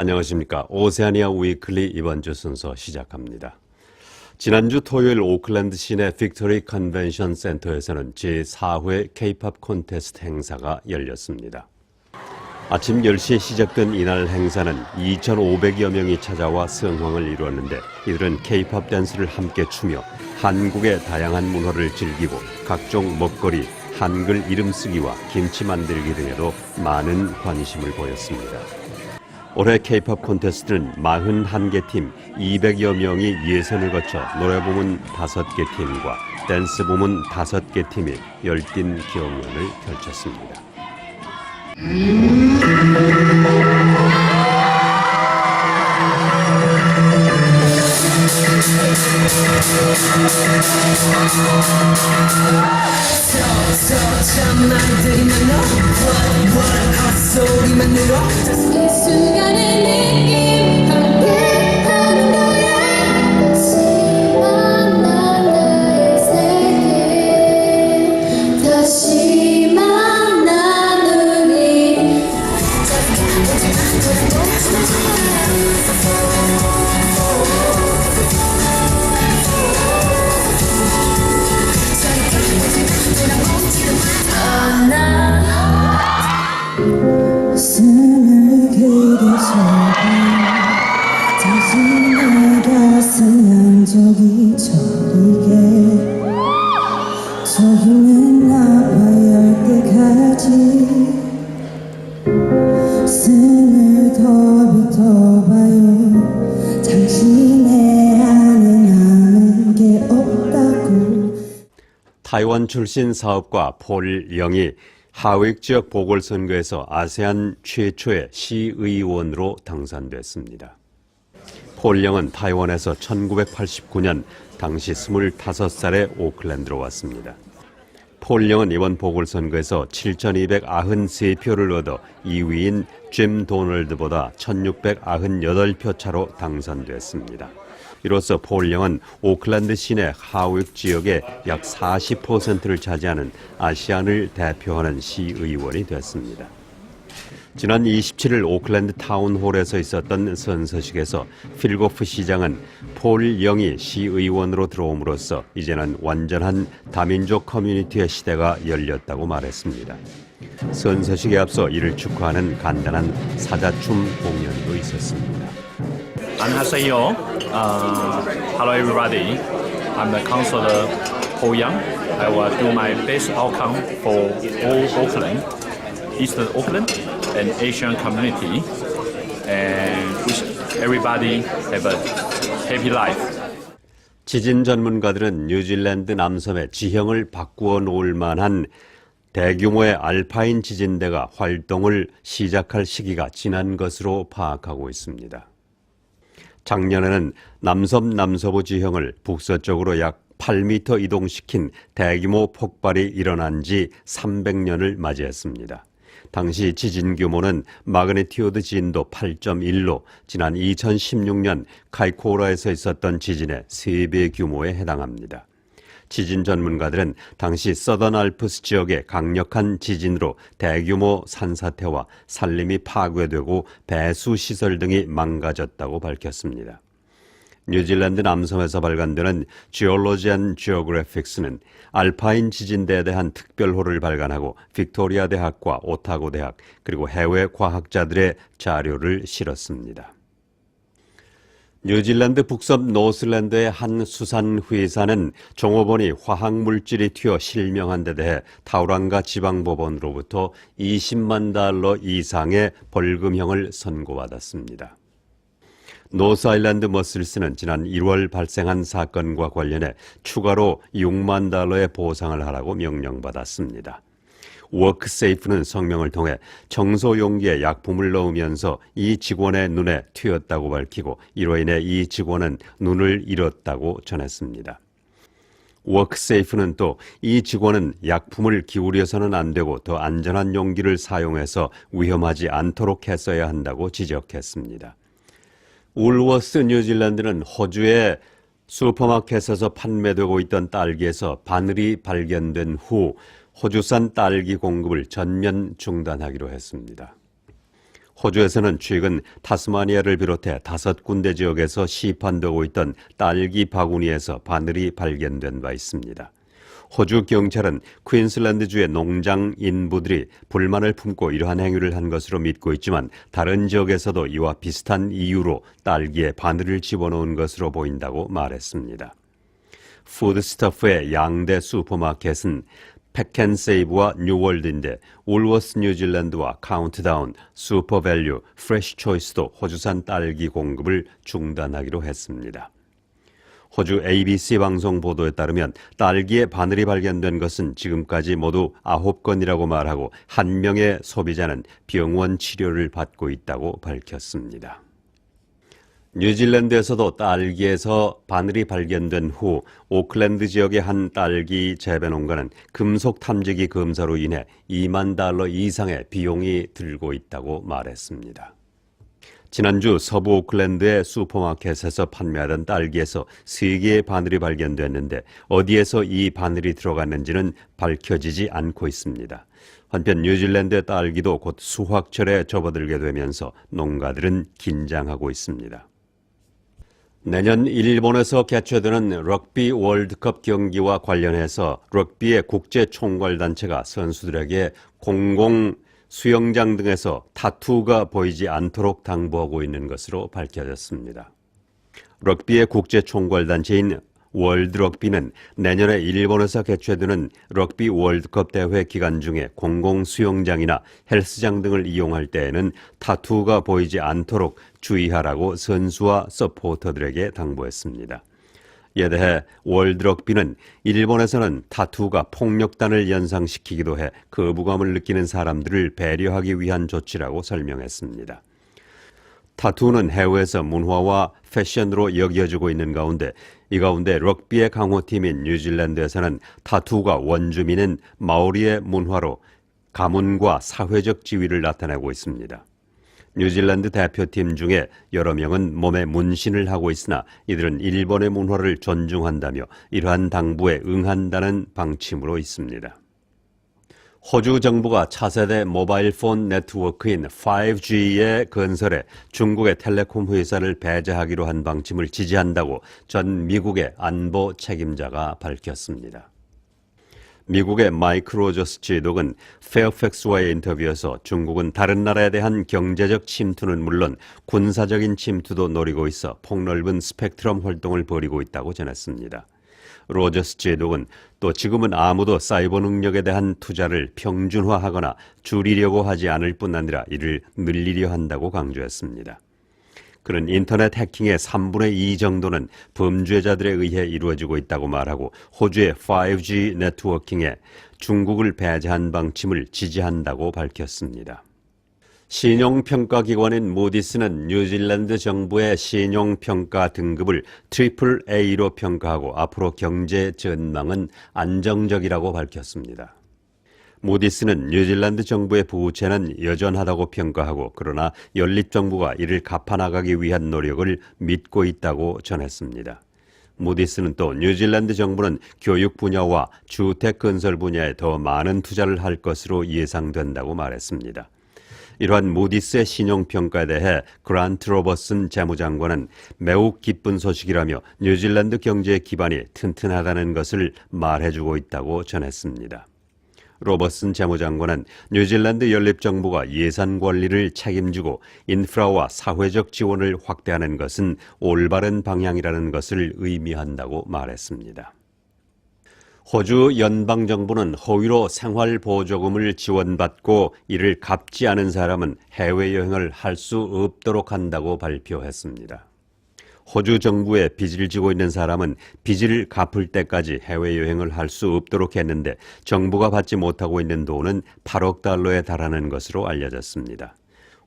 안녕하십니까. 오세아니아 위클리 이번 주 순서 시작합니다. 지난주 토요일 오클랜드 시내 빅토리 컨벤션 센터에서는 제4회 케이팝 콘테스트 행사가 열렸습니다. 아침 10시에 시작된 이날 행사는 2,500여 명이 찾아와 성황을 이루었는데 이들은 케이팝 댄스를 함께 추며 한국의 다양한 문화를 즐기고 각종 먹거리, 한글 이름 쓰기와 김치 만들기 등에도 많은 관심을 보였습니다. 올해 케이팝 콘테스트는 41개 팀 200여 명이 예선을 거쳐 노래 부문 5개 팀과 댄스 부문 5개 팀이 열띤 경연을 펼쳤습니다. 이 순간의 느낌 저리 타이완 출신 사업가 폴 영이 하윅 지역 보궐선거에서 아세안 최초의 시의원으로 당선됐습니다. 폴 영은 타이완에서 1989년 당시 25살에 오클랜드로 왔습니다. 폴 영은 이번 보궐선거에서 7,293표를 얻어 2위인 짐 도널드보다 1,698표 차로 당선됐습니다. 이로써 폴 영은 오클랜드 시내 하윅 지역의 약 40%를 차지하는 아시안을 대표하는 시의원이 됐습니다. 지난 27일 오클랜드 타운홀에서 있었던 선서식에서 필고프 시장은 폴 영이 시의원으로 들어옴으로써 이제는 완전한 다민족 커뮤니티의 시대가 열렸다고 말했습니다. 선서식에 앞서 이를 축하하는 간단한 사자춤 공연도 있었습니다. 안녕하세요. Uh, hello everybody. I'm the counselor Ho Yang. I will do my best outcome for all Auckland, Eastern Auckland, and Asian community, and wish everybody have a happy life. 지진 전문가들은 뉴질랜드 남섬의 지형을 바꾸어 놓을 만한 대규모의 알파인 지진대가 활동을 시작할 시기가 지난 것으로 파악하고 있습니다. 작년에는 남섬 남서부 지형을 북서쪽으로 약 8m 이동시킨 대규모 폭발이 일어난 지 300년을 맞이했습니다. 당시 지진 규모는 마그네티오드 진도 8.1로 지난 2016년 카이코라에서 있었던 지진의 3배 규모에 해당합니다. 지진 전문가들은 당시 서던 알프스 지역의 강력한 지진으로 대규모 산사태와 산림이 파괴되고 배수 시설 등이 망가졌다고 밝혔습니다. 뉴질랜드 남섬에서 발간되는 Geology and Geographic스는 알파인 지진대에 대한 특별호를 발간하고 빅토리아 대학과 오타고 대학 그리고 해외 과학자들의 자료를 실었습니다. 뉴질랜드 북섬 노슬랜드의 한 수산 회사는 종업원이 화학 물질이 튀어 실명한 데 대해 타우랑가 지방법원으로부터 20만 달러 이상의 벌금형을 선고받았습니다. 노스아일랜드 머슬스는 지난 1월 발생한 사건과 관련해 추가로 6만 달러의 보상을 하라고 명령받았습니다. 워크세이프는 성명을 통해 청소 용기에 약품을 넣으면서 이 직원의 눈에 튀었다고 밝히고 이로 인해 이 직원은 눈을 잃었다고 전했습니다. 워크세이프는 또 이 직원은 약품을 기울여서는 안 되고 더 안전한 용기를 사용해서 위험하지 않도록 했어야 한다고 지적했습니다. 울워스 뉴질랜드는 호주의 슈퍼마켓에서 판매되고 있던 딸기에서 바늘이 발견된 후 호주산 딸기 공급을 전면 중단하기로 했습니다. 호주에서는 최근 타스마니아를 비롯해 다섯 군데 지역에서 시판되고 있던 딸기 바구니에서 바늘이 발견된 바 있습니다. 호주 경찰은 퀸슬랜드주의 농장 인부들이 불만을 품고 이러한 행위를 한 것으로 믿고 있지만 다른 지역에서도 이와 비슷한 이유로 딸기에 바늘을 집어넣은 것으로 보인다고 말했습니다. 푸드스터프의 양대 슈퍼마켓은 팩앤세이브와 뉴월드인데 울워스 뉴질랜드와 카운트다운, 슈퍼밸류, 프레시 초이스도 호주산 딸기 공급을 중단하기로 했습니다. 호주 ABC 방송 보도에 따르면 딸기에 바늘이 발견된 것은 지금까지 모두 9건이라고 말하고 한 명의 소비자는 병원 치료를 받고 있다고 밝혔습니다. 뉴질랜드에서도 딸기에서 바늘이 발견된 후 오클랜드 지역의 한 딸기 재배 농가는 금속 탐지기 검사로 인해 2만 달러 이상의 비용이 들고 있다고 말했습니다. 지난주 서부 오클랜드의 슈퍼마켓에서 판매하던 딸기에서 3개의 바늘이 발견됐는데 어디에서 이 바늘이 들어갔는지는 밝혀지지 않고 있습니다. 한편 뉴질랜드의 딸기도 곧 수확철에 접어들게 되면서 농가들은 긴장하고 있습니다. 내년 일본에서 개최되는 럭비 월드컵 경기와 관련해서 럭비의 국제 총괄 단체가 선수들에게 공공 수영장 등에서 타투가 보이지 않도록 당부하고 있는 것으로 밝혀졌습니다. 럭비의 국제 총괄 단체인 월드 럭비는 내년에 일본에서 개최되는 럭비 월드컵 대회 기간 중에 공공 수영장이나 헬스장 등을 이용할 때에는 타투가 보이지 않도록 주의하라고 선수와 서포터들에게 당부했습니다. 이에 대해 월드 럭비는 일본에서는 타투가 폭력단을 연상시키기도 해 거부감을 느끼는 사람들을 배려하기 위한 조치라고 설명했습니다. 타투는 해외에서 문화와 패션으로 여겨지고 있는 가운데 이 가운데 럭비의 강호팀인 뉴질랜드에서는 타투가 원주민인 마오리의 문화로 가문과 사회적 지위를 나타내고 있습니다. 뉴질랜드 대표팀 중에 여러 명은 몸에 문신을 하고 있으나 이들은 일본의 문화를 존중한다며 이러한 당부에 응한다는 방침으로 있습니다. 호주 정부가 차세대 모바일 폰 네트워크인 5G의 건설에 중국의 텔레콤 회사를 배제하기로 한 방침을 지지한다고 전 미국의 안보 책임자가 밝혔습니다. 미국의 마이크 로저스 지독은 페어팩스와의 인터뷰에서 중국은 다른 나라에 대한 경제적 침투는 물론 군사적인 침투도 노리고 있어 폭넓은 스펙트럼 활동을 벌이고 있다고 전했습니다. 로저스 제독은 또 지금은 아무도 사이버 능력에 대한 투자를 평준화하거나 줄이려고 하지 않을 뿐 아니라 이를 늘리려 한다고 강조했습니다. 그는 인터넷 해킹의 3분의 2 정도는 범죄자들에 의해 이루어지고 있다고 말하고 호주의 5G 네트워킹에 중국을 배제한 방침을 지지한다고 밝혔습니다. 신용평가기관인 무디스는 뉴질랜드 정부의 신용평가 등급을 트리플 A로 평가하고 앞으로 경제 전망은 안정적이라고 밝혔습니다. 무디스는 뉴질랜드 정부의 부채는 여전하다고 평가하고 그러나 연립정부가 이를 갚아나가기 위한 노력을 믿고 있다고 전했습니다. 무디스는 또 뉴질랜드 정부는 교육 분야와 주택 건설 분야에 더 많은 투자를 할 것으로 예상된다고 말했습니다. 이러한 무디스의 신용평가에 대해 그란트 로버슨 재무장관은 매우 기쁜 소식이라며 뉴질랜드 경제의 기반이 튼튼하다는 것을 말해주고 있다고 전했습니다. 로버슨 재무장관은 뉴질랜드 연립정부가 예산 관리를 책임지고 인프라와 사회적 지원을 확대하는 것은 올바른 방향이라는 것을 의미한다고 말했습니다. 호주 연방정부는 허위로 생활보조금을 지원받고 이를 갚지 않은 사람은 해외여행을 할 수 없도록 한다고 발표했습니다. 호주 정부에 빚을 지고 있는 사람은 빚을 갚을 때까지 해외여행을 할 수 없도록 했는데 정부가 받지 못하고 있는 돈은 8억 달러에 달하는 것으로 알려졌습니다.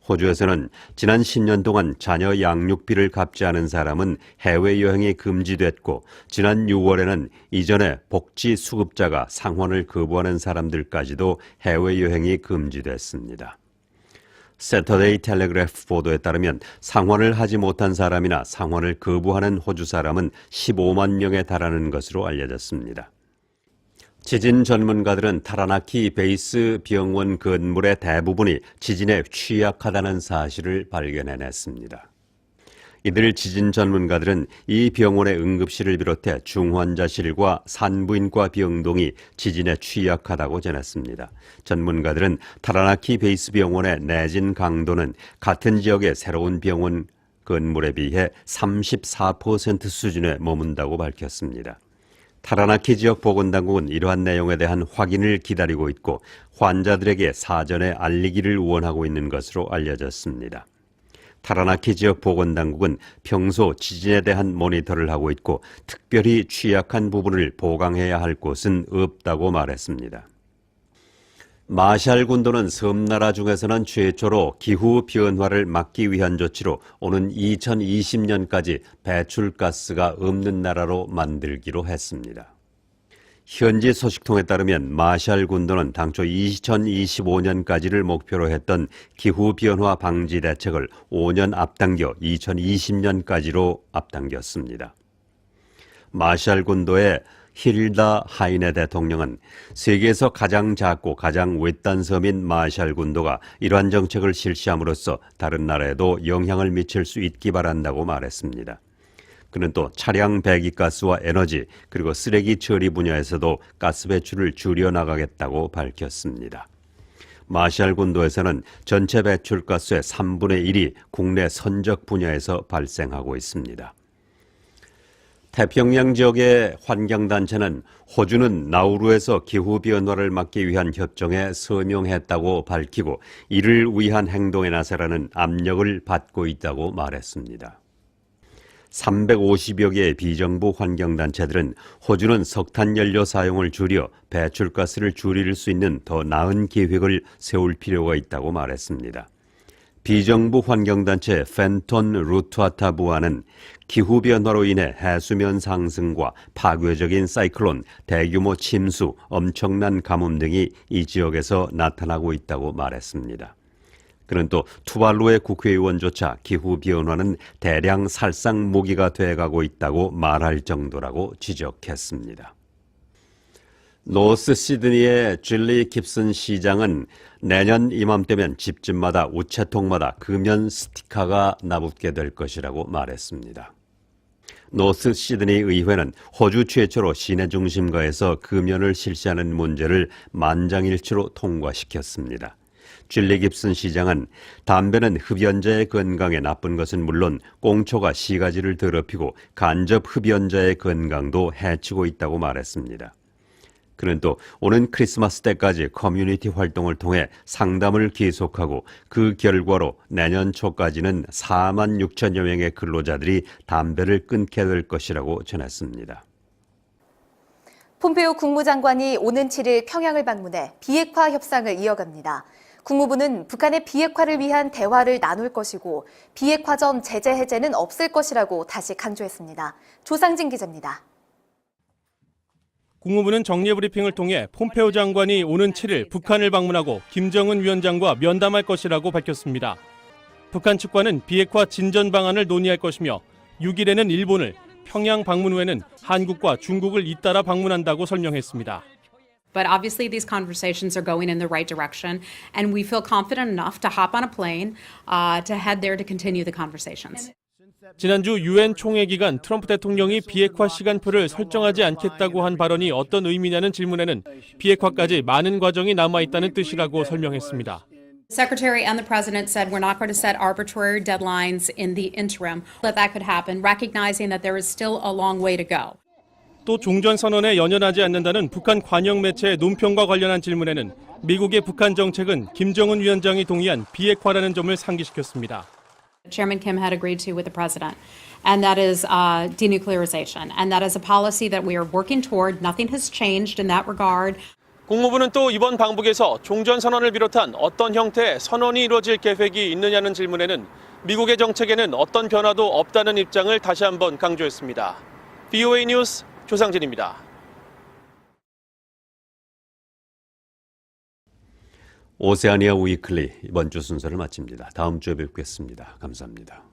호주에서는 지난 10년 동안 자녀 양육비를 갚지 않은 사람은 해외여행이 금지됐고 지난 6월에는 이전에 복지 수급자가 상환을 거부하는 사람들까지도 해외여행이 금지됐습니다. 세터데이 텔레그래프 보도에 따르면 상환을 하지 못한 사람이나 상환을 거부하는 호주 사람은 15만 명에 달하는 것으로 알려졌습니다. 지진 전문가들은 타라나키 베이스 병원 건물의 대부분이 지진에 취약하다는 사실을 발견해냈습니다. 이들 지진 전문가들은 이 병원의 응급실을 비롯해 중환자실과 산부인과 병동이 지진에 취약하다고 전했습니다. 전문가들은 타라나키 베이스 병원의 내진 강도는 같은 지역의 새로운 병원 건물에 비해 34% 수준에 머문다고 밝혔습니다. 타라나키 지역 보건당국은 이러한 내용에 대한 확인을 기다리고 있고 환자들에게 사전에 알리기를 원하고 있는 것으로 알려졌습니다. 타라나키 지역 보건당국은 평소 지진에 대한 모니터를 하고 있고 특별히 취약한 부분을 보강해야 할 곳은 없다고 말했습니다. 마샬 군도는 섬나라 중에서는 최초로 기후 변화를 막기 위한 조치로 오는 2020년까지 배출가스가 없는 나라로 만들기로 했습니다. 현지 소식통에 따르면 마샬 군도는 당초 2025년까지를 목표로 했던 기후변화 방지 대책을 5년 앞당겨 2020년까지로 앞당겼습니다. 마샬 군도의 힐다 하이네 대통령은 세계에서 가장 작고 가장 외딴 섬인 마샬 군도가 이러한 정책을 실시함으로써 다른 나라에도 영향을 미칠 수 있기 바란다고 말했습니다. 그는 또 차량 배기가스와 에너지 그리고 쓰레기 처리 분야에서도 가스 배출을 줄여 나가겠다고 밝혔습니다. 마샬 군도에서는 전체 배출가스의 3분의 1이 국내 선적 분야에서 발생하고 있습니다. 태평양 지역의 환경단체는 호주는 나우루에서 기후변화를 막기 위한 협정에 서명했다고 밝히고 이를 위한 행동에 나서라는 압력을 받고 있다고 말했습니다. 350여 개의 비정부 환경단체들은 호주는 석탄 연료 사용을 줄여 배출가스를 줄일 수 있는 더 나은 계획을 세울 필요가 있다고 말했습니다. 비정부 환경단체 펜톤 루트아타 부와는 기후변화로 인해 해수면 상승과 파괴적인 사이클론, 대규모 침수, 엄청난 가뭄 등이 이 지역에서 나타나고 있다고 말했습니다. 그는 또 투발루의 국회의원조차 기후변화는 대량 살상 무기가 돼가고 있다고 말할 정도라고 지적했습니다. 노스 시드니의 줄리 깁슨 시장은 내년 이맘때면 집집마다 우체통마다 금연 스티커가 나붙게 될 것이라고 말했습니다. 노스 시드니 의회는 호주 최초로 시내 중심가에서 금연을 실시하는 문제를 만장일치로 통과시켰습니다. 줄리 깁슨 시장은 담배는 흡연자의 건강에 나쁜 것은 물론 꽁초가 시가지를 더럽히고 간접 흡연자의 건강도 해치고 있다고 말했습니다. 그는 또 오는 크리스마스 때까지 커뮤니티 활동을 통해 상담을 계속하고 그 결과로 내년 초까지는 4만 6천여 명의 근로자들이 담배를 끊게 될 것이라고 전했습니다. 폼페오 국무장관이 오는 7일 평양을 방문해 비핵화 협상을 이어갑니다. 국무부는 북한의 비핵화를 위한 대화를 나눌 것이고 비핵화 전 제재 해제는 없을 것이라고 다시 강조했습니다. 조상진 기자입니다. 국무부는 정례 브리핑을 통해 폼페오 장관이 오는 7일 북한을 방문하고 김정은 위원장과 면담할 것이라고 밝혔습니다. 북한 측과는 비핵화 진전 방안을 논의할 것이며 6일에는 일본을, 평양 방문 후에는 한국과 중국을 잇따라 방문한다고 설명했습니다. But obviously, these conversations are going in the right direction, and we feel confident enough to hop on a plane uh, to head there to continue the conversations. 지난주 유엔 총회 기간 트럼프 대통령이 비핵화 시간표를 설정하지 않겠다고 한 발언이 어떤 의미냐는 질문에는 비핵화까지 많은 과정이 남아 있다는 뜻이라고 설명했습니다. Secretary and the president said we're not going to set arbitrary deadlines in the interim, that that could happen, recognizing that there is still a long way to go. 또 종전 선언에 연연하지 않는다는 북한 관영 매체의 논평과 관련한 질문에는 미국의 북한 정책은 김정은 위원장이 동의한 비핵화라는 점을 상기시켰습니다. Chairman Kim had agreed to with the president, and that is uh, denuclearization. And that is a policy that we are working toward. Nothing has changed in that regard. 국무부는 또 이번 방북에서 종전 선언을 비롯한 어떤 형태의 선언이 이루어질 계획이 있느냐는 질문에는 미국의 정책에는 어떤 변화도 없다는 입장을 다시 한번 강조했습니다. BOA 뉴스 조상진입니다. 오세아니아 위클리 이번 주 순서를 마칩니다. 다음 주에 뵙겠습니다. 감사합니다.